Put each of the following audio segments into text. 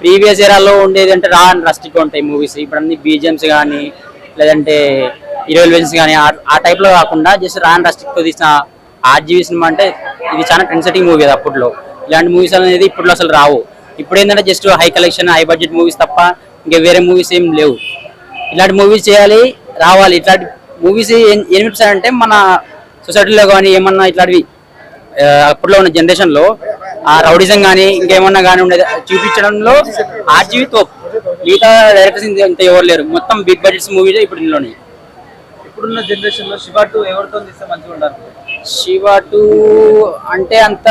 Previous ఏరాలో ఉండేది అంటే రా అండ్ ఉంటాయి మూవీస్. ఇప్పుడు అన్ని బీజిఎమ్స్ కానీ లేదంటే ఇరవెల్వెన్స్ కానీ ఆ టైప్లో కాకుండా జస్ట్ రా అండ్ రస్టిక్ తీసిన ఆర్జీవీ సినిమా అంటే ఇది చాలా ట్రెండ్ సెట్టింగ్ మూవీ అది అప్పట్లో. ఇలాంటి మూవీస్ అనేది ఇప్పట్లో అసలు రావు. ఇప్పుడు ఏంటంటే just high collection high budget movies తప్ప ఇంకా వేరే మూవీస్ ఏం లేవు. ఇలాంటి మూవీస్ చేయాలి రావాలి. ఇట్లాంటి మూవీస్ ఏం అంటే మన సొసైటీలో కానీ ఏమన్నా ఇట్లాంటివి అప్పట్లో ఉన్న జనరేషన్లో ఆ రౌడిజం కానీ ఇంకేమన్నా కానీ ఉండేది. చూపించడంలో ఆర్జీవి తోపు. మిగతా డైరెక్టర్స్ ఇంత ఎవరు లేరు. మొత్తం బిగ్ బడ్జెట్స్ మూవీలో ఇప్పుడు ఇందులోనే. ఇప్పుడున్న జనరేషన్లో శివ టూ ఎవరితో తీస్తే మంచిగా ఉండాలి? శివ టూ అంటే అంత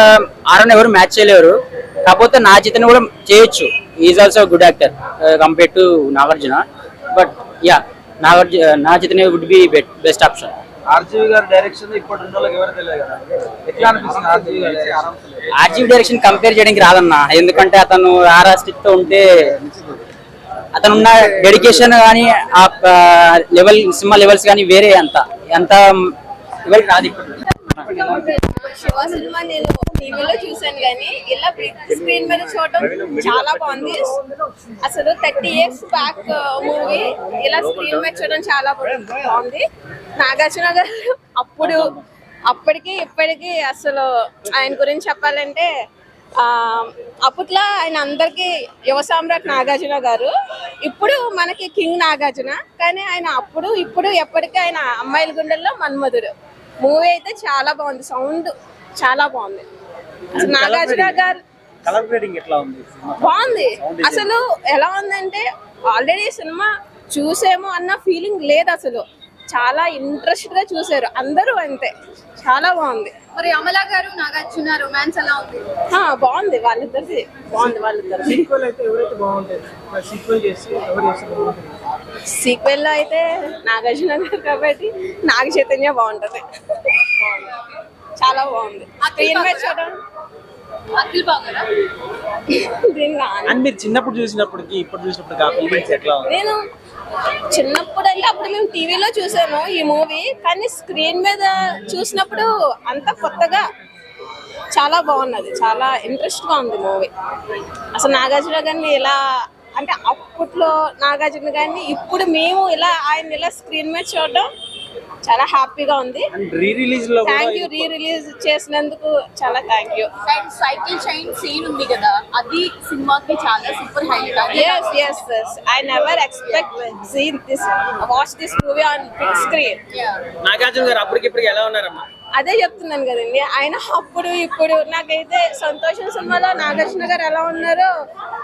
ఆరని ఎవరు మ్యాచ్ చేయలేరు. కాకపోతే నా చేతని కూడా చేయొచ్చు. Is also good actor compare to Nagarjuna. But yeah Nagarjuna నా చేతనే would be best option RGV గారి డైరెక్షన్ ఇప్పుడు వాళ్ళకి ఎవరు తెలియదు కదా? ఎట్లా అనిపిస్తుంది ఆర్జీవి గారి ఆర్జీవి డైరెక్షన్ కంపేర్ చేయడానికి రాదన్న. ఎందుకంటే అతను ఆరా స్టిక్తో ఉంటే అతను ఉన్న డెడికేషన్ కానీ ఆ లెవెల్ సినిమా లెవెల్స్ కానీ వేరే అంత. అంత లెవెల్ రాదు ఇప్పుడు. శివ సినిమా నేను టీవీలో చూసాను కానీ ఇలా బిగ్ స్క్రీన్ మీద చూడటం చాలా బాగుంది. అసలు thirty years back movie uh, ఇలా స్క్రీన్ మీద చూడడం చాలా బాగుంది. నాగార్జున గారు అప్పుడు అప్పటికి ఇప్పటికీ అసలు ఆయన గురించి చెప్పాలంటే అప్పట్లో ఆయన అందరికీ యువ సామ్రాట్ నాగార్జున గారు. ఇప్పుడు మనకి కింగ్ నాగార్జున కానీ ఆయన అప్పుడు ఇప్పుడు ఎప్పటికీ ఆయన అమ్మాయిల గుండెల్లో మన్మధుడు. మూవీ అయితే చాలా బాగుంది. సౌండ్ చాలా బాగుంది. అసలు నాగార్జున గారు కలర్ గ్రేడింగ్ ఎట్లా ఉంది సినిమా? బాగుంది. అసలు ఎలా ఉందంటే ఆల్రెడీ సినిమా చూసేమో అన్న ఫీలింగ్ లేదు అసలు. చాలా ఇంట్రెస్ట్గా చూసారు. అందరూ అంతే. చాలా బాగుంది. మరి అమలా గారు నాగార్జున రొమాన్స్ ఎలా ఉంది? బాగుంది. వాళ్ళిద్దరిది. బాగుంది వాళ్ళిద్దరిది. సీక్వెల్ అయితే ఎవరైతే బాగుంటుంది సీక్వెల్ చేసి ఎవరు చేస్తే బాగుంటుంది సీక్వెల్లో అయితే నాగార్జున గారు కాబట్టి నాగ చైతన్య బాగుంటది. చాలా బాగుంది. చూడడం అఖిల్ బాగారా మీరు చిన్నప్పుడు చూసినప్పటికి ఇప్పుడు చూసినప్పటికి ఆ ఫీలింగ్స్ ఎట్లా ఉంది? నేను చిన్నప్పుడు అంటే అప్పుడు మేము టీవీలో చూసాను ఈ మూవీ కానీ స్క్రీన్ మీద చూసినప్పుడు అంత కొత్తగా చాలా బాగున్నది. చాలా ఇంట్రెస్ట్గా ఉంది మూవీ. అసలు నాగార్జున గారిని ఇలా అంటే అప్పట్లో నాగార్జున గారిని ఇప్పుడు మేము ఇలా ఆయన ఇలా స్క్రీన్ మీద చూడడం చాలా హ్యాపీగా ఉంది. అండ్ రీ రిలీజ్లో థ్యాంక్ యూ రీ రిలీజ్ చేసినందుకు చాలా thank you and cycle chain scene ఉంది కదా అది సినిమాకి చాలా super highlight yes yes yes. I never expect seen this watch this movie on big screen. Nagarjuna గారు అప్పటికి ఇప్పటికి ఎలా ఉన్నారమ్మా? అదే చెప్తున్నాను కదండి. ఆయన అప్పుడు ఇప్పుడు నాకైతే సంతోషం సినిమాలో నాగార్జున గారు ఎలా ఉన్నారో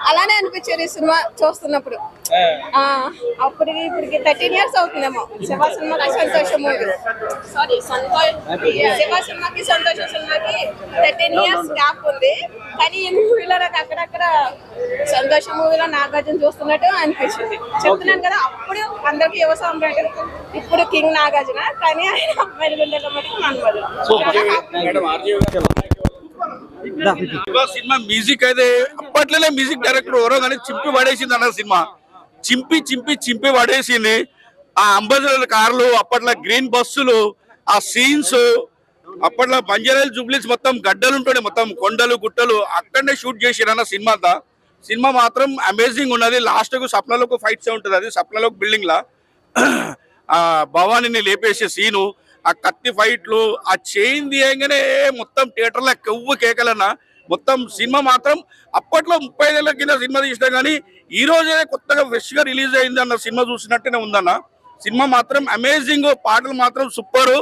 అలానే అనిపించారు ఈ సినిమా చూస్తున్నప్పుడు. ఆ, అప్పటికి ఇప్పటికి థర్టీన్ ఇయర్స్ అవుతుందేమో. శివ సినిమాకి సంతోషం. మూవీ సారీ సంతోష్ శివ సినిమాకి సంతోషం సినిమాకి థర్టీన్ ఇయర్స్ గ్యాప్ ఉంది. కానీ ఈ మూవీలో నాకు అక్కడక్కడ సంతోషం మూవీలో నాగార్జున చూస్తున్నట్టు అనిపించింది. చెప్తున్నాను కదా అప్పుడు అందరికి యువ సామ్రాట్ ఇప్పుడు కింగ్ నాగార్జున కానీ ఆయన అమ్మాయిల గుండెల మటుకు సినిమా మ్యూజిక్ అయితే అప్పట్లోనే మ్యూజిక్ డైరెక్టర్ ఎవరో కానీ చింపి పడేసింది అన్న సినిమా. చింపి చింపి చింపి పడేసింది. ఆ అంబాసిడర్ కార్లు అప్పట్లో గ్రీన్ బస్సులు ఆ సీన్స్ అప్పట్లో బంజారాలు జూబ్లీస్ మొత్తం గడ్డలు ఉంటుండే మొత్తం కొండలు గుట్టలు అక్కడనే షూట్ చేసిరన్న సినిమా అంతా. సినిమా మాత్రం అమేజింగ్ ఉన్నది. లాస్ట్కు సప్నలోకి ఫైట్స్ ఉంటుంది. అది సప్నలోకి బిల్డింగ్లా ఆ భవానీని లేపేసే సీను ఆ కత్తి ఫైట్లు ఆ చైన్ తీయంగానే మొత్తం థియేటర్లో కొవ్వు కేకలన్న. మొత్తం సినిమా మాత్రం అప్పట్లో ముప్పై ఐదేళ్ళ కింద సినిమా తీసినా కానీ ఈ రోజే కొత్తగా ఫ్రెష్గా రిలీజ్ అయింది అన్న సినిమా చూసినట్టునే ఉందన్న. సినిమా మాత్రం అమేజింగ్ పాటలు మాత్రం సూపర్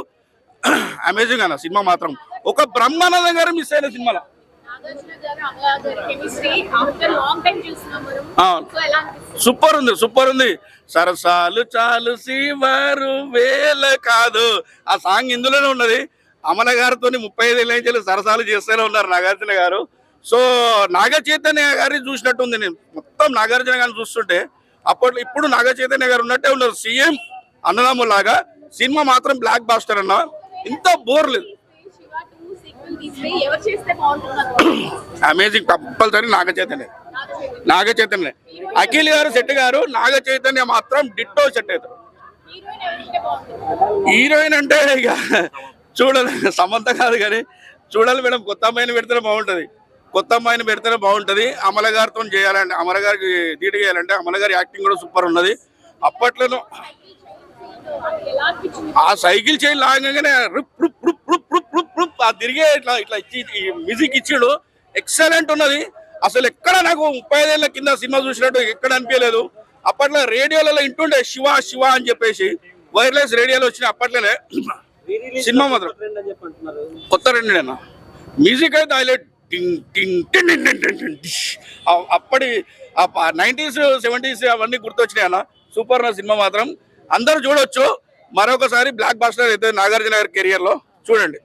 అమేజింగ్ అన్న సినిమా మాత్రం. ఒక బ్రహ్మానందం గారు మిస్ అయిన సినిమాలో. నాగార్జున గారు అమలా గారి కెమిస్ట్రీ. ఆఫ్టర్ లాంగ్ టైం చూస్తున్నాం మనం. ఆ. సో ఎలా అనిపిస్తుంది? సూపర్ ఉంది సూపర్ ఉంది. సరసాలు చాలు శివరు వేల కాదు. ఆ సాంగ్ ఇందులోనే ఉన్నది. అమల గారితో ముప్పై ఐదు ఏళ్ళ నుంచి సరసాలు చేస్తూనే ఉన్నారు నాగార్జున గారు. సో నాగ చైతన్య గారిని చూసినట్టుంది నేను. మొత్తం నాగార్జున గారిని చూస్తుంటే అప్పట్లో ఇప్పుడు నాగ చైతన్య గారు ఉన్నట్టే ఉన్నారు. సీఎం అన్నదమ్ములాగా సినిమా మాత్రం బ్లాక్ బాస్టర్ అన్న. ఇంత బోర్ లేదు. అమేజింగ్ కంపల్సరీ నాగ చైతన్య నాగ చైతన్య అఖిల్ గారు సెట్ గారు నాగ చైతన్య మాత్రం డిట్టో సెట్ అవుతారు. హీరోయిన్ అంటే ఇక చూడాలి సమంత కాదు కానీ చూడాలి మేడం కొత్త అమ్మాయిని పెడితే బాగుంటుంది. కొత్త అమ్మాయిని పెడితేనే బాగుంటుంది. అమల గారితో చేయాలంటే అమల గారికి ధీటు చేయాలంటే అమల గారి యాక్టింగ్ కూడా సూపర్ ఉన్నది. అప్పట్లోనూ ఆ సైకిల్ చైన్ లాగంగానే రుప్ రుప్ రుప్ రుప్ రుప్ రుప్ రుప్ ఆ తిరిగే ఇట్లా ఇట్లా ఇచ్చి ఈ మ్యూజిక్ ఇచ్చాడు ఎక్సలెంట్ ఉన్నది. అసలు ఎక్కడ నాకు ముప్పై ఐదేళ్ళ కింద సినిమా చూసినట్టు ఎక్కడ అనిపించలేదు. అప్పట్లో రేడియోలలో ఇంటుండే శివ శివ అని చెప్పేసి వైర్లెస్ రేడియోలో వచ్చిన అప్పట్లోనే సినిమా మాత్రం కొత్త రెండేనా మ్యూజిక్ అయితే హైలైట్. అప్పటి నైంటీస్ సెవెంటీస్ అవన్నీ గుర్తొచ్చినాయి అన్న. సూపర్ నా సినిమా మాత్రం. అందరూ చూడొచ్చు. మరొకసారి బ్లాక్ బాస్టర్ అయితే నాగార్జున గారి కెరియర్లో చూడండి.